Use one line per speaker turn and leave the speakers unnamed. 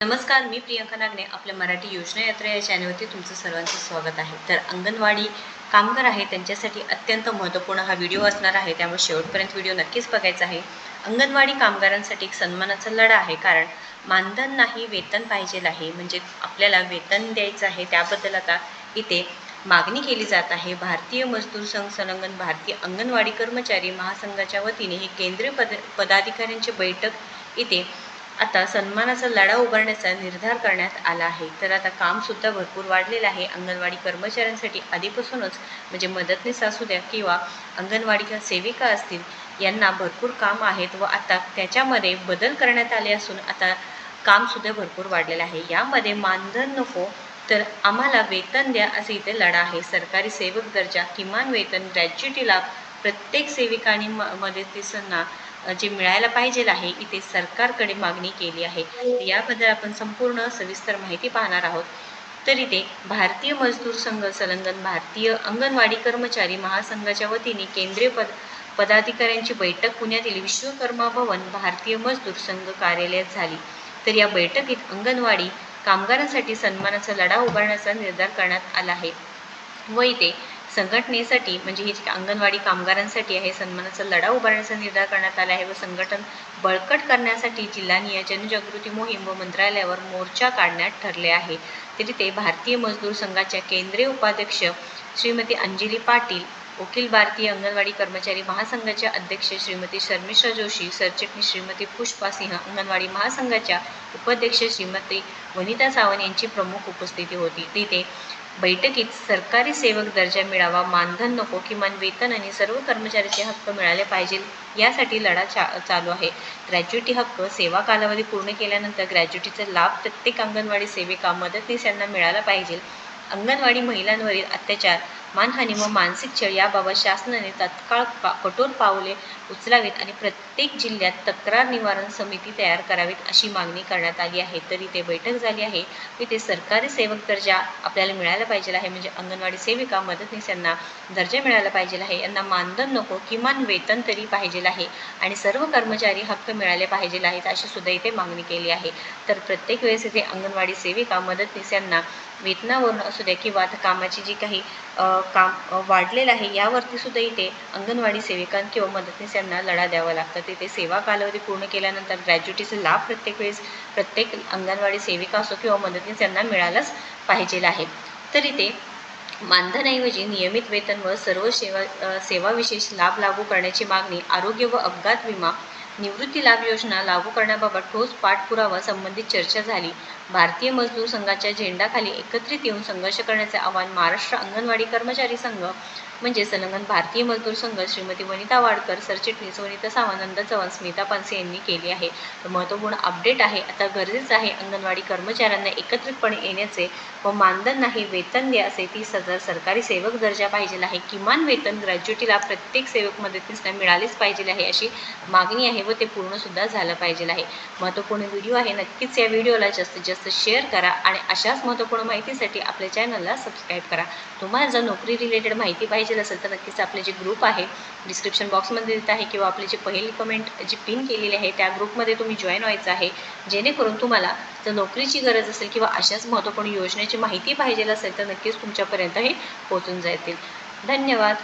नमस्कार मी प्रियंका नागणे आपल्या मराठी योजना यात्रा या चॅनलवरती तुमचं सर्वांचं स्वागत आहे. तर अंगणवाडी कामगार आहे त्यांच्यासाठी अत्यंत महत्त्वपूर्ण हा व्हिडिओ असणार आहे. त्यामुळे शेवटपर्यंत व्हिडिओ नक्कीच बघायचा आहे. अंगणवाडी कामगारांसाठी एक सन्मानाचा लढा आहे कारण मानधन नाही वेतन पाहिजे आहे. म्हणजे आपल्याला वेतन द्यायचं आहे त्याबद्दल आता इथे मागणी केली जात आहे. भारतीय मजदूर संघ संलग्न भारतीय अंगणवाडी कर्मचारी महासंघाच्या वतीने ही केंद्रीय पद पदाधिकाऱ्यांची बैठक इथे आता सन्मानाचा लढा उभारण्याचा निर्धार करण्यात आला आहे. तर आता कामसुद्धा भरपूर वाढलेलं आहे. अंगणवाडी कर्मचाऱ्यांसाठी आधीपासूनच म्हणजे मदतनीस असू द्या किंवा अंगणवाडी सेविका असतील यांना भरपूर काम आहेत व आता त्याच्यामध्ये बदल करण्यात आले असून आता कामसुद्धा भरपूर वाढलेलं आहे. यामध्ये मानधन नको तर आम्हाला वेतन द्या असे इथे लढा आहे. सरकारी सेवक दर्जा किमान वेतन ग्रॅज्युटी लाभ प्रत्येक सेविकांनी म मदतीसांना जे मिळायला पाहिजे आहे इथे सरकारकडे मागणी केली आहे याबद्दल आपण संपूर्ण सविस्तर माहिती पाहणार आहोत. तर इथे भारतीय मजदूर संघ संलग्न भारतीय अंगणवाडी कर्मचारी महासंघाच्या वतीने केंद्रीय पद पदाधिकाऱ्यांची बैठक पुण्यातील विश्वकर्मा भवन भारतीय मजदूर संघ कार्यालयात झाली. तर या बैठकीत अंगणवाडी कामगारांसाठी सन्मानाचा लढा उभारण्याचा निर्धार करण्यात आला आहे. व इथे संघटनेसाठी म्हणजे हे जे अंगणवाडी कामगारांसाठी आहे सन्मानाचा लढा उभारण्याचा निर्धार करण्यात आला आहे व संघटन बळकट करण्यासाठी जिल्हानिय जनजागृती मोहीम व मंत्रालयावर मोर्चा काढण्यात ठरले आहे. तरी ते भारतीय मजदूर संघाच्या केंद्रीय उपाध्यक्ष श्रीमती अंजली पाटील वकील भारतीय अंगणवाडी कर्मचारी महासंघाच्या अध्यक्ष श्रीमती शर्मिष्ठा जोशी सरचिटणीस श्रीमती पुष्पा सिंह अंगणवाडी महासंघाच्या उपाध्यक्ष श्रीमती वनिता सावंत यांची प्रमुख उपस्थिती होती. तिथे बैठकीत सरकारी सेवक दर्जा मिळावा मानधन नको किमान वेतन आणि सर्व कर्मचाऱ्याचे हक्क मिळाले पाहिजे यासाठी लढा चा चालू आहे. ग्रॅज्युटी हक्क सेवा कालावधी पूर्ण केल्यानंतर ग्रॅज्युटीचा लाभ प्रत्येक अंगणवाडी सेविका मदतनीस यांना मिळाला पाहिजे. अंगणवाडी महिलांवरील अत्याचार मानहानी व मानसिक छळ याबाबत शासनाने तत्काळ पा कठोर पावले उचलावीत आणि प्रत्येक जिल्ह्यात तक्रार निवारण समिती तयार करावीत अशी मागणी करण्यात आली आहे. तरी ते बैठक झाली आहे. तिथे सरकारी सेवक दर्जा आपल्याला मिळायला पाहिजे आहे. म्हणजे अंगणवाडी सेविका मदतनीस यांना दर्जा मिळायला पाहिजे आहे. यांना मानधन नको किमान वेतन तरी पाहिजे आहे आणि सर्व कर्मचारी हक्क मिळाले पाहिजे आहेत अशी सुद्धा इथे मागणी केली आहे. तर प्रत्येक वेळेस इथे अंगणवाडी सेविका मदतनीस यांना वेतनावरून असू द्या किंवा आता कामाची जी काही काम वाढलेलं आहे यावरती सुद्धा इथे अंगणवाडी सेविकां किंवा मदतनीस यांना लढा द्यावा लागतात तिथे सेवा कालावधी पूर्ण केल्यानंतर ग्रॅज्युटीचा लाभ प्रत्येक वेळेस प्रत्येक अंगणवाडी सेविका असो किंवा मदतनीस यांना मिळालाच पाहिजे आहे. तर इथे मानधनाऐवजी नियमित वेतन व सर्व सेवा सेवा विशेष लाभ लागू करण्याची मागणी आरोग्य व अपघात विमा निवृत्ती लाभ योजना लागू करण्याबाबत ठोस पाठपुरावा संबंधित चर्चा झाली. भारतीय मजदूर संघाच्या झेंडाखाली एकत्रित येऊन संघर्ष करण्याचे आवाहन महाराष्ट्र अंगणवाडी कर्मचारी संघ म्हणजे संलग्न भारतीय मजदूर संघ श्रीमती वनिता वाडकर सरचिटणीस वनिता सावंत नंदा चव्हाण स्मिता पानसे यांनी केली आहे. तर महत्त्वपूर्ण अपडेट आहे आता गरजेचं आहे अंगणवाडी कर्मचाऱ्यांना एकत्रितपणे येण्याचे व मानधन नाही वेतन द्या असे तीस हजार सरकारी सेवक दर्जा पाहिजे आहे. किमान वेतन ग्रॅज्युटीला प्रत्येक सेवक मदतीसना मिळालेच पाहिजे आहे अशी मागणी आहे व ते पूर्णसुद्धा झालं पाहिजे आहे. महत्त्वपूर्ण व्हिडिओ आहे. नक्कीच या व्हिडिओला जास्तीत जास्त शेअर करा आणि अशाच महत्त्वपूर्ण माहितीसाठी आपल्या चॅनलला सबस्क्राईब करा. तुम्हाला जर नोकरी रिलेटेड माहिती पाहिजे असेल तर नक्कीच आपले जे ग्रुप आहे डिस्क्रिप्शन बॉक्समध्ये देत आहे किंवा आपली जी पहिली कमेंट जी पिन केलेली आहे त्या ग्रुपमध्ये तुम्ही जॉईन व्हायचं आहे. जेणेकरून तुम्हाला जर नोकरीची गरज असेल किंवा अशाच महत्त्वपूर्ण योजनेची माहिती पाहिजे असेल तर नक्कीच तुमच्यापर्यंत हे पोहोचून जातील. धन्यवाद.